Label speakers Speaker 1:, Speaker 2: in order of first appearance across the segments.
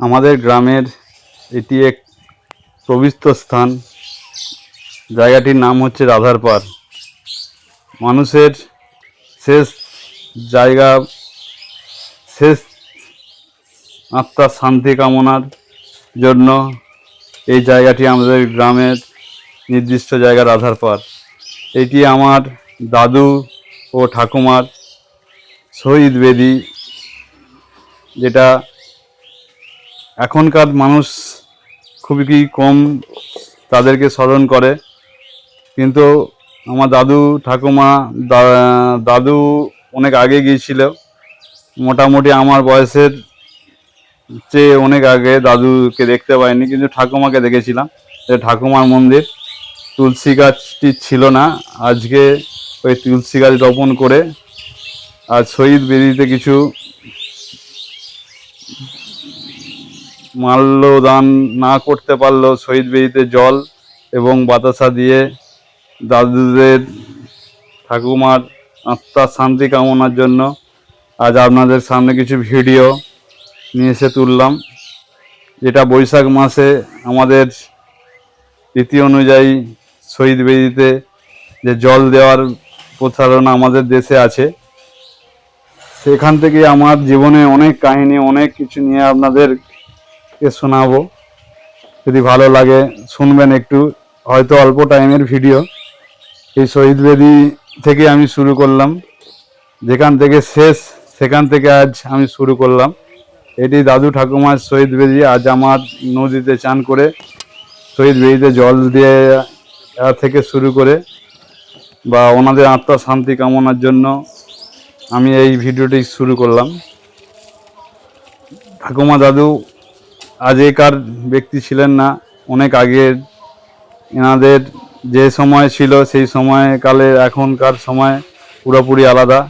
Speaker 1: আমাদের গ্রামের এটি এক পবিত্র স্থান। জায়গাটির নাম হচ্ছে রাধারপাড়। মানুষের শেষ জায়গা, শেষ আত্মার শান্তি কামনার জন্য এই জায়গাটি আমাদের গ্রামের নির্দিষ্ট জায়গা রাধারপাড়। এটি আমার দাদু ও ঠাকুমার শহীদ বেদি, যেটা এখনকার মানুষ খুবই কম তাদেরকে স্মরণ করে। কিন্তু আমার দাদু ঠাকুমা দাদু অনেক আগে গিয়েছিল। মোটামুটি আমার বয়সের চেয়ে অনেক আগে দাদুকে দেখতে পাইনি, কিন্তু ঠাকুমাকে দেখেছিলাম। এটা ঠাকুমার মন্দির তুলসী গাছটি ছিল না। আজকে ওই তুলসী গাছ রোপণ করে আর শহীদ বেদিতে কিছু মাল্যদান না করতে পারলেও শহীদ বেদিতে জল এবং বাতাসা দিয়ে দাদুদের ঠাকুমার আত্মার শান্তি কামনার জন্য আজ আপনাদের সামনে কিছু ভিডিও নিয়ে এসে তুললাম। যেটা বৈশাখ মাসে আমাদের রীতি অনুযায়ী শহীদ বেদিতে যে জল দেওয়ার প্রচারণা আমাদের দেশে আছে, সেখান থেকে আমার জীবনে অনেক কাহিনী, অনেক কিছু নিয়ে আপনাদেরকে শোনাবো। যদি ভালো লাগে, শুনবেন একটু। হয়তো অল্প টাইমের ভিডিও। এই শহীদ বেদি থেকে আমি শুরু করলাম। যেখান থেকে শেষ, সেখান থেকে আজ আমি শুরু করলাম। এটি দাদু ঠাকুমার শহীদ বেদি। আজ আমার নদীতে চান করে শহীদ বেদিতে জল দিয়ে থেকে শুরু করে বা ওনাদের আত্মা শান্তি কামনার জন্য আমি এই ভিডিওটি শুরু করলাম। ঠাকুমা দাদু আগেকার ব্যক্তি ছিলেন না। অনেক আগের এনাদের যে সময় ছিল, সেই সময়কালে এখনকার সময় পুরোপুরি আলাদা।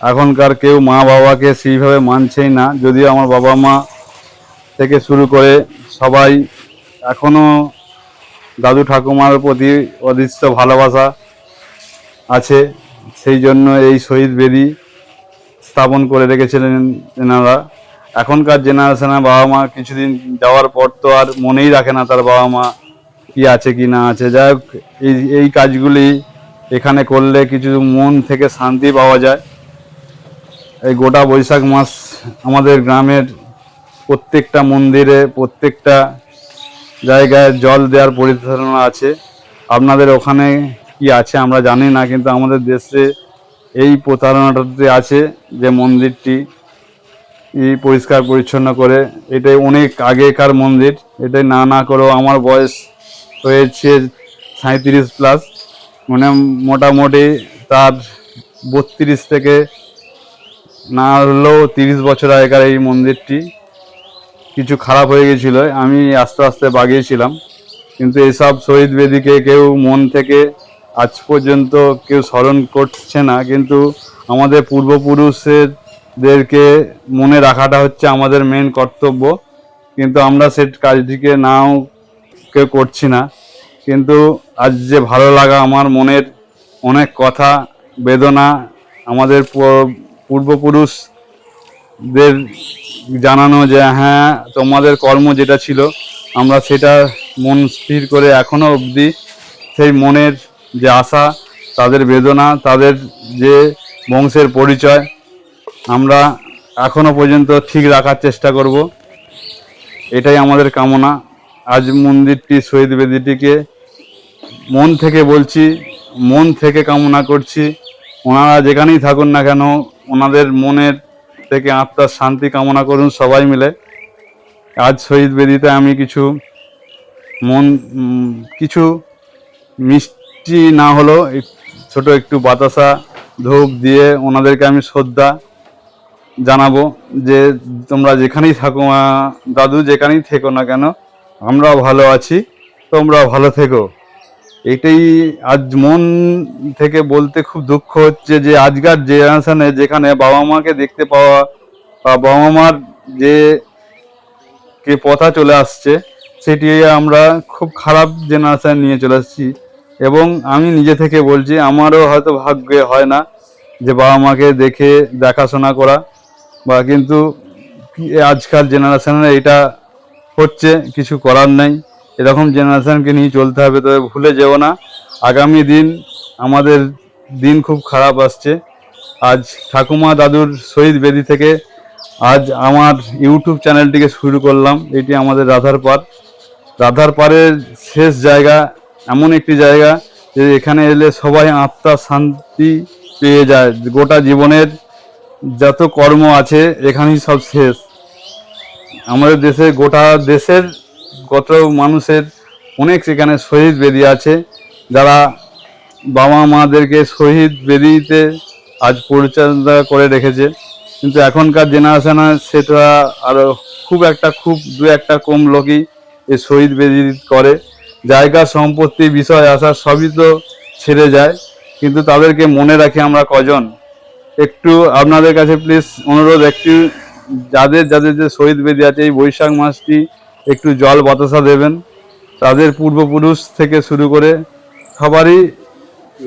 Speaker 1: এখনকার কেউ মা বাবাকে সেইভাবে মানছেই না। যদিও আমার বাবা মা থেকে শুরু করে সবাই এখনও দাদু ঠাকুমার প্রতি অদৃশ্য ভালোবাসা আছে। সেই জন্য এই শহীদ বেদি স্থাপন করে রেখেছিলেন এনারা। এখনকার জেনারেশনের বাবা মা কিছুদিন যাওয়ার পর তো আর মনেই রাখে না তার বাবা মা কি আছে কি না আছে। যাই হোক, এই এই কাজগুলি এখানে করলে কিছু মন থেকে শান্তি পাওয়া যায়। এই গোটা বৈশাখ মাস আমাদের গ্রামের প্রত্যেকটা মন্দিরে, প্রত্যেকটা জায়গায় জল দেওয়ার পরিচালনা আছে। আপনাদের ওখানে কি আছে আমরা জানি না, কিন্তু আমাদের দেশে এই প্রতারণাটাতে আছে যে মন্দিরটি। পরিষ্কার পরিচ্ছন্ন করে। এটাই অনেক আগেকার মন্দির। এটাই না না করেও আমার বয়স হয়েছে সাঁত্রিশ প্লাস মানে মোটামুটি তার বত্রিশ থেকে না হলেও তিরিশ বছর আগেকার এই মন্দিরটি। কিছু খারাপ হয়ে গেছিল, আমি আস্তে আস্তে বাগিয়েছিলাম। কিন্তু এসব শহীদ বেদিকে কেউ মন থেকে আজ পর্যন্ত কেউ স্মরণ করছে না। কিন্তু আমাদের পূর্বপুরুষদেরকে মনে রাখাটা হচ্ছে আমাদের মেন কর্তব্য। কিন্তু আমরা সে কাজটিকে নাও কেউ করছি না। কিন্তু আজ যে ভালো লাগা আমার মনের অনেক কথা, বেদনা আমাদের পূর্বপুরুষদের জানানো যে হ্যাঁ তোমাদের কর্ম যেটা ছিল, আমরা সেটা মন স্থির করে এখনও অবধি সেই মনের যে আশা, তাদের বেদনা, তাদের যে বংশের পরিচয় আমরা এখনও পর্যন্ত ঠিক রাখার চেষ্টা করব। এটাই আমাদের কামনা। আজ মন্দিরটি শহীদ বেদিটিকে মন থেকে বলছি, মন থেকে কামনা করছি। ওনারা যেখানেই থাকুন না কেন, ওনাদের মনের থেকে আত্মার শান্তি কামনা করুন সবাই মিলে। আজ শহীদ বেদিতে আমি কিছু মন কিছু মিষ্টি না হলেও ছোট একটু বাতাসা, ধূপ দিয়ে ওনাদেরকে আমি শ্রদ্ধা জানাব যে তোমরা যেখানেই থাকো মা, দাদু যেখানেই থেকো না কেন, আমরাও ভালো আছি তোমরা ভালো থেকো। এটাই আজ মন থেকে বলতে খুব দুঃখ হচ্ছে যে আজকার জেনারেশনে যেখানে বাবা মাকে দেখতে পাওয়া বা বাবা মার যে কে পথা চলে আসছে, সেটি আমরা খুব খারাপ জেনারেশন নিয়ে চলে আসছি এবং আমি নিজে থেকে বলছি, আমারও হয়তো ভাগ্যে হয় না যে বাবা মাকে দেখে দেখাশোনা করা। বা কিন্তু আজকাল জেনারেশনের এটা হচ্ছে, কিছু করার নেই। এরকম জেনারেশনকে নিয়ে চলতে হবে, তবে ভুলে যেও না। আগামী দিন আমাদের দিন খুব খারাপ আসছে। আজ ঠাকুমা দাদুর শহীদ বেদি থেকে আজ আমার ইউটিউব চ্যানেলটিকে শুরু করলাম। এটি আমাদের রাধার পার রাধার পারের শেষ জায়গা এমন একটি জায়গা যে এখানে এলে সবাই আত্মা শান্তি পেয়ে যায়। গোটা জীবনের যত কর্ম আছে, এখানেই সব শেষ। আমাদের দেশে, গোটা দেশের কত মানুষের অনেক সেখানে শহীদ বেদি আছে। যারা বাবা মাদেরকে শহীদ বেদিতে আজ পরিচালনা করে রেখেছে। কিন্তু এখনকার জেনারেশনে সেটা আরও খুব একটা, খুব দু একটা কম লোকই এই শহীদ বেদি করে। জায়গা সম্পত্তি, বিষয় আসা সবই তো ছেড়ে যায়। কিন্তু তাদেরকে মনে রাখি আমরা কজন। একটু আপনাদের কাছে প্লিজ অনুরোধ, একটু যাদের যাদের যে শহীদ বেদি আছে, এই বৈশাখ মাসটি একটু জল বাতাসা দেবেন। তাদের পূর্বপুরুষ থেকে শুরু করে সবারই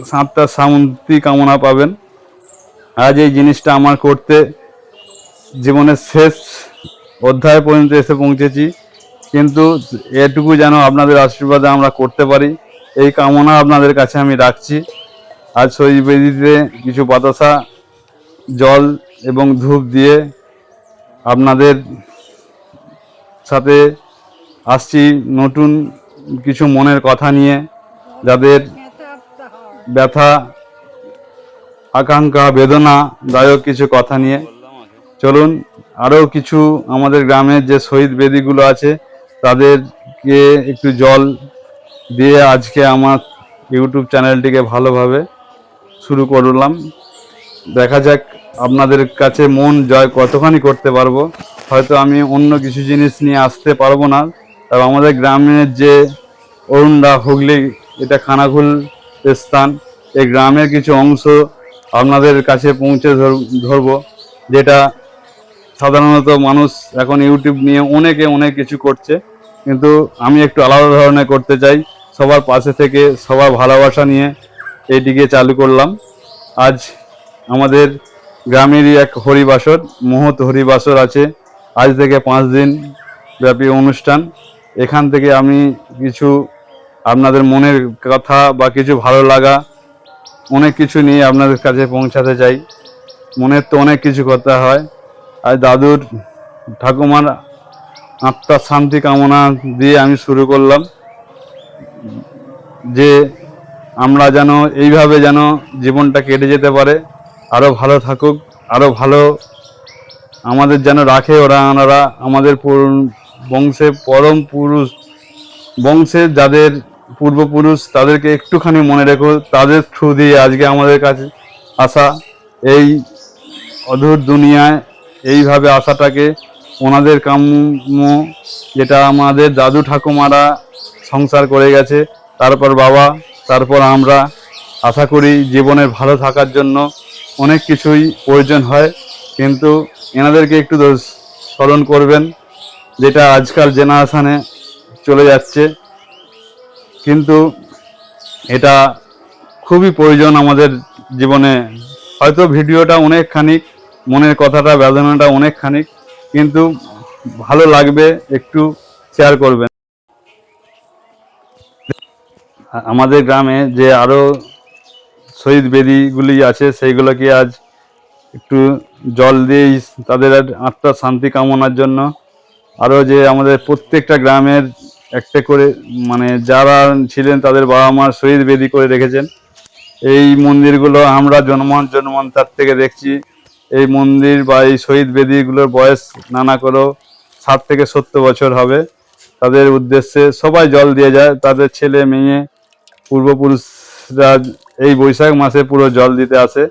Speaker 1: সাঁতটা শান্তি কামনা পাবেন। আজ এই জিনিসটা আমার করতে জীবনের শেষ অধ্যায় পর্যন্ত এসে পৌঁছেছি। কিন্তু এটুকু যেন আপনাদের আশীর্বাদে আমরা করতে পারি, এই কামনা আপনাদের কাছে আমি রাখছি। আজ শহীদ বেদিতে কিছু বাতাসা জল এবং ধূপ দিয়ে আপনাদের সাথে আসছি নতুন কিছু মনের কথা নিয়ে, যাদের ব্যথা, আকাঙ্ক্ষা, বেদনা দায়ক কিছু কথা নিয়ে। চলুন, আরও কিছু আমাদের গ্রামের যে শহীদ বেদিগুলো আছে, তাদেরকে একটু জল দিয়ে আজকে আমার ইউটিউব চ্যানেলটিকে ভালোভাবে শুরু করলাম। দেখা যাক আপনাদের কাছে মন জয় কতখানি করতে পারব। হয়তো আমি অন্য কিছু জিনিস নিয়ে আসতে পারব না। তবে আমাদের গ্রামের যে অরুণদা হুগলি, এটা খানাকুল স্থান, এই গ্রামের কিছু অংশ আপনাদের কাছে পৌঁছে ধর- ধরবো, যেটা সাধারণত মানুষ এখন ইউটিউব নিয়ে অনেকে অনেক কিছু করছে। কিন্তু আমি একটু আলাদা ধরনের করতে চাই, সবার পাশে থেকে সবার ভালোবাসা নিয়ে এইটিকে চালু করলাম। আজ আমাদের গ্রামেরই এক হরিবাসর, মহৎ হরিবাসর আছে। আজ থেকে পাঁচ দিন ব্যাপী অনুষ্ঠান। এখান থেকে আমি কিছু আপনাদের মনের কথা বা কিছু ভালো লাগা, অনেক কিছু নিয়ে আপনাদের কাছে পৌঁছাতে চাই। মনের তো অনেক কিছু করতে হয়। আজ দাদুর ঠাকুমার আত্মার শান্তি কামনা দিয়ে আমি শুরু করলাম। যে আমরা যেন এইভাবে যেন জীবনটা কেটে যেতে পারে। আরও ভালো থাকুক আরও ভালো আমাদের যেন রাখে ওরা, ওনারা আমাদের বংশে পরম পুরুষ বংশের যাদের পূর্বপুরুষ তাদেরকে একটুখানি মনে রেখো, তাদের থ্রু দিয়ে আজকে আমাদের কাছে আসা এই অধুর দুনিয়ায় এইভাবে আসাটাকে ওনাদের কাম্য যেটা আমাদের দাদু ঠাকুমারা সংসার করে গেছে, তারপর বাবা, তারপর আমরা আশা করি জীবনের ভালো থাকার জন্য অনেক কিছুই প্রয়োজন হয়, কিন্তু এনাদেরকে একটু স্মরণ করবেন, যেটা আজকাল জেনারেশনে চলে যাচ্ছে। কিন্তু এটা খুবই প্রয়োজন আমাদের জীবনে। হয়তো ভিডিওটা অনেকখানি মনের কথাটা, বেদনাটা অনেকখানি কিন্তু ভালো লাগবে একটু শেয়ার করবেন। আমাদের গ্রামে যে আরও শহীদ বেদিগুলি আছে, সেইগুলোকে আজ একটু জল দিয়েই তাদের আত্মার শান্তি কামনার জন্য আরও যে আমাদের প্রত্যেকটা গ্রামের একটা করে মানে যারা ছিলেন তাদের বাবা মা শহীদ বেদি করে রেখেছেন। এই মন্দিরগুলো আমরা জন্মান জন্মান্তর থেকে দেখছি। এই মন্দির বা এই শহীদ বেদিগুলোর বয়স নানা করেও ষাট থেকে সত্তর বছর হবে। তাদের উদ্দেশ্যে সবাই জল দিয়ে যায়, তাদের ছেলে, মেয়ে, পূর্বপুরুষরা এই বৈশাখ মাসে পুরো জল দিতে আসে।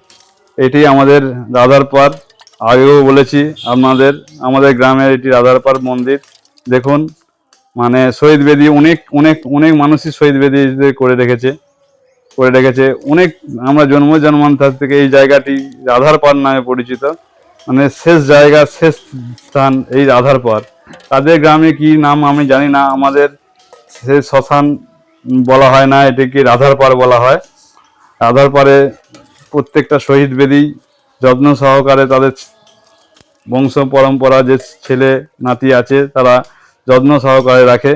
Speaker 1: এটি আমাদের রাধার পার আগেও বলেছি আপনাদের, আমাদের গ্রামের এটি রাধার পার মন্দির। দেখুন মানে শহীদ বেদি অনেক অনেক অনেক মানুষই শহীদ বেদি করে রেখেছে করে রেখেছে। অনেক, আমরা জন্ম জন্মান্তর থেকে এই জায়গাটি রাধার পার নামে পরিচিত। মানে শেষ জায়গা, শেষ স্থান এই রাধার পার তাদের গ্রামে কি নাম আমি জানি না। আমাদের সে শ্মশান বলা হয় না, এটাকে রাধার পার বলা হয়। রাধার পারে প্রত্যেকটা শহীদ বেদি যত্ন সহকারে তাদের বংশ পরম্পরা, যে ছেলে নাতি আছে, তারা যত্ন সহকারে রাখে।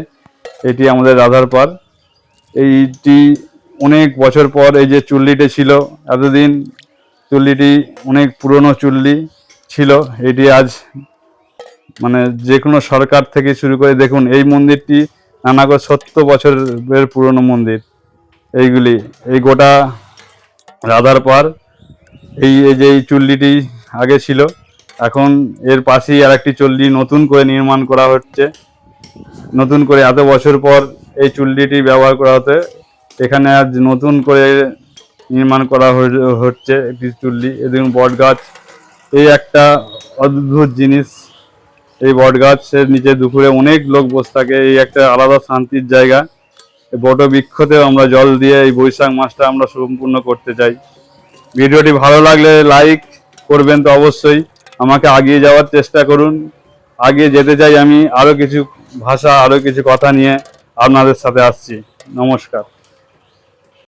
Speaker 1: এটি আমাদের রাধার পার। এইটি অনেক বছর পর এই যে চুল্লিটি ছিল, এতদিন চুল্লিটি অনেক পুরনো চুল্লি ছিল। এটি আজ মানে যে কোনো সরকার থেকে শুরু করে, দেখুন, এই মন্দিরটি নানা করে সত্তর বছরের পুরনো মন্দির। এইগুলি, এই গোটা রাধার পার এই যে এই চুল্লিটি আগে ছিল, এখন এর পাশেই আর একটি চুল্লি নতুন করে নির্মাণ করা হচ্ছে। নতুন করে এত বছর পর এই চুল্লিটি ব্যবহার করা হতে, এখানে আজ নতুন করে নির্মাণ করা হচ্ছে একটি চুল্লি, এদিন বট গাছ এই একটা অদ্ভুত জিনিস। এই বট গাছের নিচে দুপুরে অনেক লোক বসে থাকে, এই একটা আলাদা শান্তির জায়গা। বট বৃক্ষতেও আমরা জল দিয়ে এই বৈশাখ মাসটা আমরা সম্পূর্ণ করতে চাই। ভিডিওটি ভালো লাগলে লাইক করবেন তো অবশ্যই। আমাকে আগিয়ে যাওয়ার চেষ্টা করুন। আগিয়ে যেতে চাই আমি আরও কিছু ভাষা আরও কিছু কথা নিয়ে আপনাদের সাথে আসছি। নমস্কার।